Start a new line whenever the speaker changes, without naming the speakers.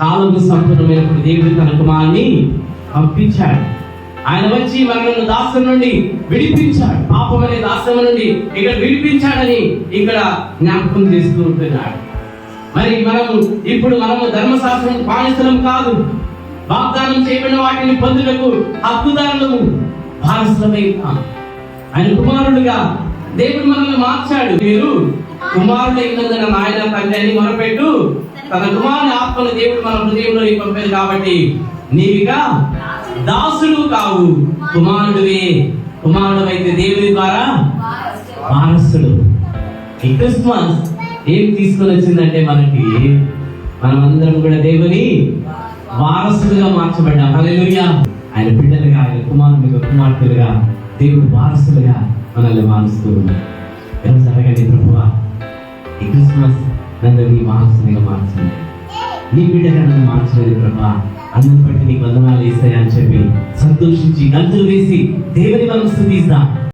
కాలము సంపూర్ణమైన దేవుడు తన కుమారుని పంపించాడు. ఆయన వచ్చి మనల్ని దాస్యం నుండి విడిపించాడు. పాపం అనే దాస్యం నుండి ఇక్కడ విడిపించాడని ఇక్కడ జ్ఞాపకం చేస్తూ ఉంటున్నాడు. మరి మనము ఇప్పుడు మనము ధర్మశాస్త్రం బానిసలం కాదు. వాగ్దానం చేయబడిన వాటిని పొందుటకు హక్కుదారులము వారసులమై ఆయన కుమారుడుగా దేవుడు మనల్ని మార్చాడు. మీరు కుమారుడు అయినందున నాయన తండ్రి అని మొరపెట్టు తన కుమారుని ఆత్మను దేవుడు మన హృదయంలో పంపాడు కాబట్టి నీవిగా దాసుడు కావు కుమారుడివే. కుమారుడు అయితే దేవుని ద్వారా వారసుడు ఈ క్రిస్మస్ ఏం తీసుకొని వచ్చిందంటే మనకి మనమందరం కూడా దేవుని వారసులుగా మార్చబడ్డాం. హల్లెలూయా. ఆయన బిడ్డలుగా ఆయన కుమారులుగా కుమార్తెలుగా దేవుడు వారసులుగా మనల్ని మారుస్తూ ఉన్నాడు. ఎలా జరగండి ప్రభువా ఈ క్రిస్మస్ నన్ను నీ వారసునిగా మార్చండి నీ బిడ్డగా నన్ను మార్చలేదు ప్రభా. అందరి బట్టి నీకు వందనాలు వేస్తాయని చెప్పి సంతోషించి గంతులు వేసి దేవుని మనం స్థుతిస్తాం